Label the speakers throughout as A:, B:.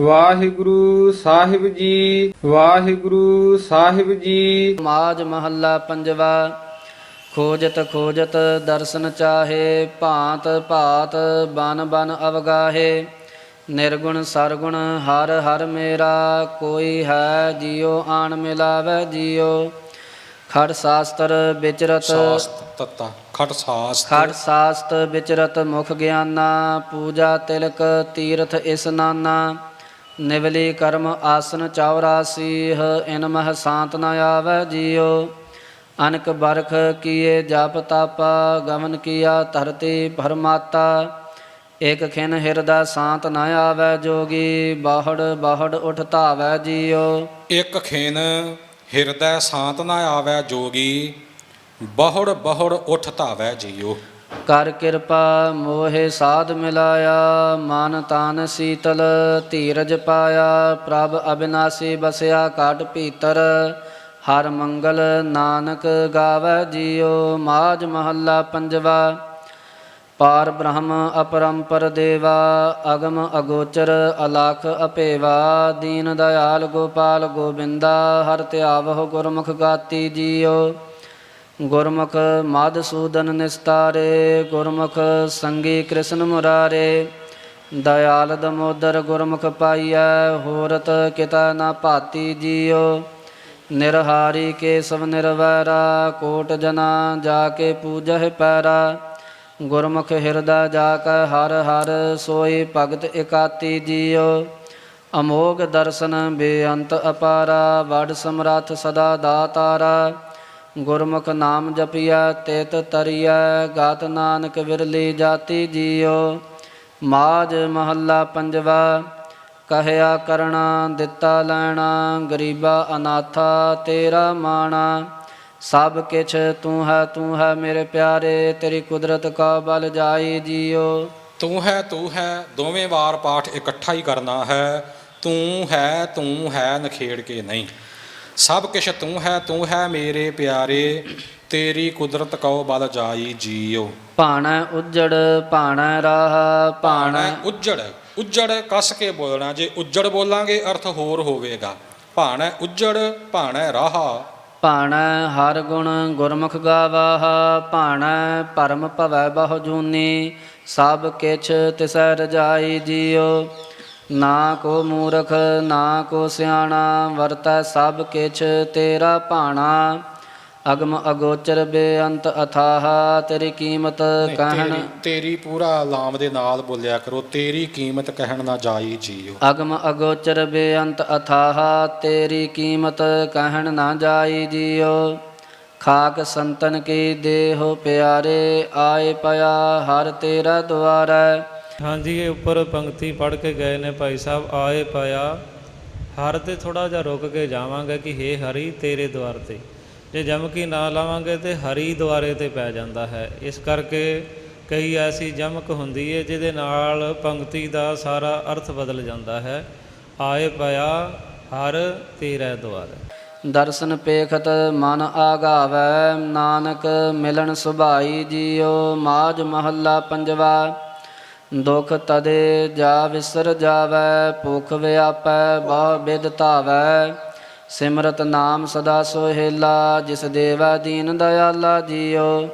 A: ਵਾਹਿਗੁਰੂ ਸਾਹਿਬ ਜੀ ਵਾਹਿਗੁਰੂ ਸਾਹਿਬ ਜੀ।
B: ਮਾਜ ਮਹੱਲਾ ਪੰਜਵਾ ਖੋਜਤ ਖੋਜਤ ਦਰਸ਼ਨ ਚਾਹੇ ਭਾਂਤ ਭਾਤ ਬਨ ਬਨ ਅਵਗਾਹੇ। ਨਿਰਗੁਣ ਸਰਗੁਣ ਹਰ ਹਰ ਮੇਰਾ ਕੋਈ ਹੈ ਜਿਉ ਆਣ ਮਿਲਾਵੇ ਜਿਉ। ਖੜ ਸ਼ਾਸਤਰ ਵਿਚਰਤ
C: ਤਤਾ ਖਟ ਸਾਸਤ
B: ਖੜ ਸਾਸਤ ਵਿਚਰਤ ਮੁਖ ਗਿਆਨਾ ਪੂਜਾ ਤਿਲਕ ਤੀਰਥ ਇਸਨਾਨਾ ਨਿਵਲੀ ਕਰਮ ਆਸਨ 84 ਇਨ ਮਹ ਸ਼ਾਂਤ ਨ ਆਵੈ ਜਿਉ। ਅਨਕ ਬਰਖ ਕੀਏ ਜਪ ਤਪ ਗਮਨ ਕੀਆ ਧਰਤੀ ਪਰਮਾਤਾ। ਇਕ ਖਿਨ ਹਿਰਦਾ ਸ਼ਾਂਤ ਨ ਆਵੈ ਜੋਗੀ, ਬਾਹੜ ਬਾਹੜ ਉਠ ਧਾਵੈ ਜਿਉ।
C: ਇਕ ਖੇਨ ਹਿਰਦੈ ਸ਼ਾਂਤ ਨਾ ਆਵੈ ਜੋਗੀ, ਬਹੁੜ ਬਹੁੜ ਉਠ ਧਾਵੈ ਜੀਓ
B: ਕਰ ਕਿਰਪਾ, ਮੋਹਿ ਸਾਧ ਮਿਲਾਇਆ, ਮਨ ਤਨ ਸੀਤਲ, ਧੀਰਜ ਪਾਇਆ, ਪ੍ਰਭ ਅਬਿਨਾਸੀ ਬਸਿਆ ਕਾਟ ਭੀਤਰ। ਹਰ ਮੰਗਲ ਨਾਨਕ ਗਾਵੈ ਜੀਉ ਮਾਜ ਮਹੱਲਾ ਪੰਜਵਾ। ਪਾਰ ਬ੍ਰਹਮ ਅਪਰੰਪਰ ਦੇਵਾ, ਅਗਮ ਅਗੋਚਰ ਅਲਖ ਅਪੇਵਾ। ਦੀਨ ਦਇਆਲ ਗੋਪਾਲ ਗੋਬਿੰਦਾ, ਹਰ ਧਿਆਵਹੁ ਗੁਰਮੁਖ ਗਾਤੀ ਜੀਓ। ਗੁਰਮੁਖ ਮਧਸੂਦਨ ਨਿਸਤਾਰੇ, ਗੁਰਮੁਖ ਸੰਗੀ ਕ੍ਰਿਸ਼ਨ ਮੁਰਾਰੇ। ਦਇਆਲ ਦਮੋਦਰ ਗੁਰਮੁਖ ਪਾਈਐ, ਹੋਰਤ ਕਿਤਾ ਨਾ ਭਾਤੀ ਜੀਉ। ਨਿਰਹਾਰੀ ਕੇਸਵ ਨਿਰਵੈਰਾ, ਕੋਟ ਜਨਾ ਜਾ ਕੇ ਪੂਜਹਿ ਪੈਰਾ। ਗੁਰਮੁਖ ਹਿਰਦਾ ਜਾ ਕੇ ਹਰ ਹਰ, ਸੋਈ ਭਗਤ ਇਕਾਤੀ ਜੀਉ। ਅਮੋਗ ਦਰਸ਼ਨ ਬੇਅੰਤ ਅਪਾਰਾ, ਵਡ ਸਮਰੱਥ ਸਦਾ ਦਾਤਾਰਾ। ਗੁਰਮੁਖ ਨਾਮ ਜਪਿਆ ਤੇਤ ਤਰੀਐ, ਗਾਤ ਨਾਨਕ ਵਿਰਲੀ ਜਾਤੀ ਜੀਉ। ਮਾਜ ਮਹੱਲਾ ਪੰਜਵਾ, ਕਹਿਆ ਕਰਣਾ, ਦਿੱਤਾ ਲੈਣਾ, ਗਰੀਬਾ ਅਨਾਥਾ ਤੇਰਾ ਮਾਣਾ। ਸਭ ਕਿਛ ਤੂੰ ਹੈ ਤੂੰ ਹੈ ਮੇਰੇ ਪਿਆਰੇ, ਤੇਰੀ ਕੁਦਰਤ ਕਾ ਬਲ ਜਾਈ ਜੀਉ।
C: ਤੂੰ ਹੈ ਤੂੰ ਹੈ, ਦੋਵੇਂ ਵਾਰ ਪਾਠ ਇਕੱਠਾ ਹੀ ਕਰਨਾ ਹੈ। ਤੂੰ ਹੈ ਤੂੰ ਹੈ, ਨਖੇੜ ਕੇ ਨਹੀਂ। ਸਭ ਕਿਛ ਤੂੰ ਹੈ ਤੂੰ ਹੈ ਮੇਰੇ ਪਿਆਰੇ ਤੇਰੀ ਕੁਦਰਤ ਕਉ ਬਲ ਜਾਈ ਜੀਓ।
B: ਭਾਣਾ ਉਜੜ ਭਾਣਾ ਰਾਹ ਭਾਣਾ
C: ਭਾਣਾ ਉੱਜੜ ਉੱਜੜ ਕੱਸ ਕੇ ਬੋਲਣਾ ਜੇ ਉੱਜੜ ਬੋਲਾਂਗੇ ਅਰਥ ਹੋਰ ਹੋਵੇਗਾ। ਭਾਣਾ ਉੱਜੜ ਭਾਣਾ ਰਾਹ।
B: ਭਾਣਾ ਹਰ ਗੁਣ ਗੁਰਮੁਖ ਗਾਵਾਹ ਭਾਣਾ ਪਰਮ ਭਵੈ ਬਹੁ ਜੂਨੀ ਸਭ ਕਿਛ ਤਿਸੈ ਰਜਾਈ ਜੀਉ ਨਾ ਕੋ ਮੂਰਖ ਨਾ ਕੋ ਸਿਆਣਾ ਵਰਤੈ ਸਭ ਕਿਛ ਤੇਰਾ ਭਾਣਾ। ਅਗਮ ਅਗੋਚਰ ਬੇਅੰਤ ਅਥਾਹ ਤੇਰੀ ਕੀਮਤ ਕਹਿਣ
C: ਤੇਰੀ- ਪੂਰਾ ਲਾਮ ਦੇ ਨਾਲ ਬੋਲਿਆ ਕਰੋ ਤੇਰੀ ਕੀਮਤ ਕਹਿਣ ਨਾ ਜਾਈ ਜੀਓ।
B: ਅਗਮ ਅਗੋਚਰ ਬੇਅੰਤ ਅਥਾਹ ਤੇਰੀ ਕੀਮਤ ਕਹਿਣ ਨਾ ਜਾਈ ਜੀਉ ਖਾਕ ਸੰਤਨ ਕੀ ਦੇਹੋ ਪਿਆਰੇ ਆਏ ਪਿਆ ਹਰ ਤੇਰਾ ਦੁਆਰੈ।
D: ਹਾਂਜੀ, ਇਹ ਉੱਪਰ ਪੰਕਤੀ ਪੜ੍ਹ ਕੇ ਗਏ ਨੇ ਭਾਈ ਸਾਹਿਬ। ਆਏ ਪਾਇਆ, ਹਰ ਤੇ ਥੋੜਾ ਜਿਹਾ ਰੁਕ ਕੇ ਜਾਵਾਂਗੇ ਕਿ ਹੇ ਹਰੀ ਤੇਰੇ ਦੁਆਰ ਤੇ। ਜੇ ਜਮਕੀ ਨਾ ਲਾਵਾਂਗੇ ਤੇ ਹਰੀ ਦੁਆਰੇ ਤੇ ਪੈ ਜਾਂਦਾ ਹੈ। ਇਸ ਕਰਕੇ ਕਈ ਐਸੀ ਜਮਕ ਹੁੰਦੀ ਹੈ ਜਿਹਦੇ ਨਾਲ ਪੰਕਤੀ ਦਾ ਸਾਰਾ ਅਰਥ ਬਦਲ ਜਾਂਦਾ ਹੈ। ਆਏ ਪਿਆ ਹਰ ਤੇਰੇ ਦੁਆਰ
B: ਦਰਸ਼ਨ ਪੇਖਤ ਮਨ ਆਗਾਵੈ, ਨਾਨਕ ਮਿਲਣ ਸੁਭਾਈ ਜੀਓ ਮਾਜ ਮਹੱਲਾ ਪੰਜਵਾ। ਦੁਖ ਤਦੇ ਜਾ ਵਿਸਰ ਜਾਵੈ, ਭੁਖ ਵਿਆਪੈ ਬਹੁ ਬਿਦ ਧਾਵੈ। ਸਿਮਰਤ ਨਾਮ ਸਦਾ ਸੋਹਿਲਾ, ਜਿਸ ਦੇਵੈ ਦੀਨ ਦਇਆਲਾ ਜੀਉ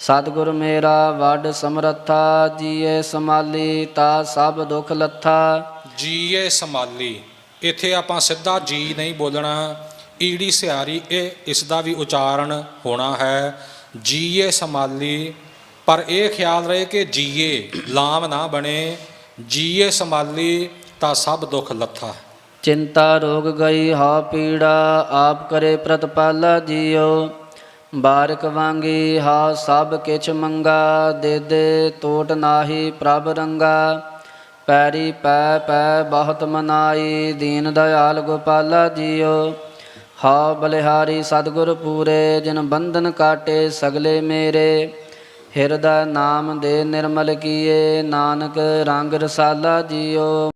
B: ਸਤਿਗੁਰ ਮੇਰਾ, ਵੱਡ ਸਮਰੱਥਾ, ਜੀਏ ਸਮਾਲੀ, ਤਾ ਸਭ ਦੁਖ ਲੱਥਾ।
C: ਜੀਏ ਸਮਾਲੀ, ਇੱਥੇ ਆਪਾਂ ਸਿੱਧਾ ਜੀ ਨਹੀਂ ਬੋਲਣਾ। ਈੜੀ ਸਿਆਰੀ ਇਹ ਇਸ ਦਾ ਵੀ ਉਚਾਰਨ ਹੋਣਾ ਹੈ। ਜੀਏ ਸਮਾਲੀ ਪਰ ਇਹ ਖਿਆਲ ਰਹੇ ਕਿ ਜੀਏ ਲਾਮ ਨਾ ਬਣੇ, ਜੀਏ ਸੰਭਾਲੀ ਤਾਂ ਸਭ ਦੁੱਖ ਲੱਥਾ।
B: ਚਿੰਤਾ ਰੋਗ ਗਈ, ਹਾ ਪੀੜਾ ਆਪ ਕਰੇ ਪ੍ਰਤਪਾਲਾ ਜੀਓ। ਬਾਰਕ ਵਾਂਗੀ, ਹਾ ਸਭ ਕਿਛ ਮੰਗਾ, ਦੇ ਦੇ ਤੋਟ ਨਾਹੀ ਪ੍ਰਭ ਰੰਗਾ। ਪੈਰੀ ਪੈ ਪੈ ਬਹੁਤ ਮਨਾਈ, ਦੀਨ ਦਇਆਲ ਗੋਪਾਲਾ ਜੀਓ। ਹਾ ਬਲਿਹਾਰੀ ਸਤਿਗੁਰ ਪੂਰੇ, ਜਿਨ ਬੰਧਨ ਕਾਟੇ ਸਗਲੇ ਮੇਰੇ। ਹਿਰਦਾ ਨਾਮ ਦੇ ਨਿਰਮਲ ਕੀਏ। ਨਾਨਕ ਰੰਗ ਰਸਾਲਾ ਜੀਉ